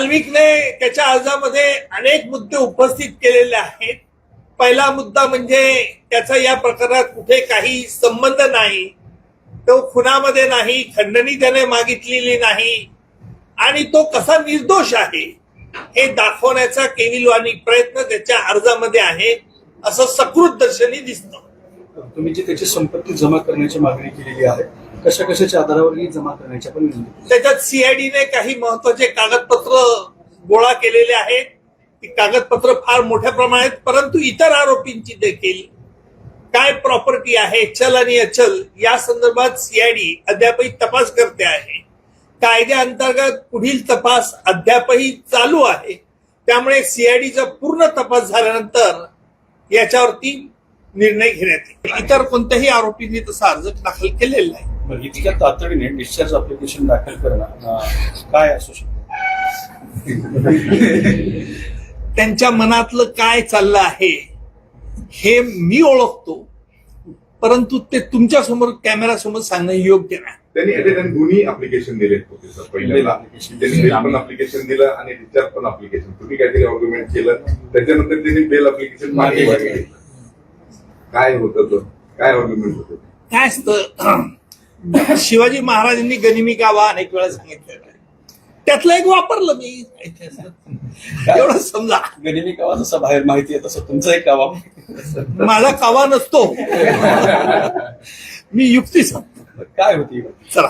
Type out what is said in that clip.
साल्विकने त्याच्या अर्जामध्ये अनेक मुद्दे उपस्थित केलेले आहेत. पहिला मुद्दा म्हणजे त्याचा या प्रकरणात कुठे काही संबंध नाही. तो खुनामध्ये नाही खंडणी त्याने मागितलेली नाही. आणि तो कसा निर्दोष आहे हे दाखवण्याचा केविलवाणी प्रयत्न त्याच्या अर्जामध्ये आहे असं सकृत दर्शनी दिसतं. तुम्ही जी त्याची संपत्ती जमा करण्याची मागणी केलेली आहे कशा कशाच्या आधारावर ही जमा करण्याची आपण विनंती त्याच्यात सीआयडीने काही महत्त्वाचे कागदपत्र गोळा केलेले आहेत. ती कागदपत्र फार मोठ्या प्रमाणात परंतु इतर आरोपींची देखील काय प्रॉपर्टी आहे चल आणि अचल या संदर्भात सीआयडी अद्यापही तपास करते आहे. कायद्या अंतर्गत पुढील तपास अद्यापही चालू आहे. त्यामुळे सीआयडीचा पूर्ण तपास झाल्यानंतर याच्यावरती निर्णय घेण्यात येईल. इतर कोणत्याही आरोपींनी तसा अर्ज दाखल केलेला नाही. बरं, इतक्या तातडीने डिस्चार्ज अप्लिकेशन दाखल करणं काय असू शकतं? त्यांच्या मनातलं काय चाललं आहे हे मी ओळखतो परंतु ते तुमच्यासमोर कॅमेरा समोर सांगणं योग्य नाही. त्यांनी time दोन्ही अप्लिकेशन दिले होते सर पहिल्यांदा. Bail application. त्यांनी बेल पण अप्लिकेशन दिलं आणि डिस्चार्ज पण अप्लिकेशन तुम्ही काहीतरी ऑर्ग्युमेंट केलं त्याच्यानंतर त्यांनी बेल अप्लिकेशन मागे. काय होतं काय ऑर्ग्युमेंट होतं? काय असतं शिवाजी महाराजांनी गनिमी गावा अनेक वेळा सांगितलेलं आहे. त्यातलं एक वापरलं मी एवढं समजा. गनिमी कावा जसं बाहेर माहिती आहे तसं तुमचा एक कावा माझा कावा नसतो. मी युक्ती सांगतो. काय होती? चला.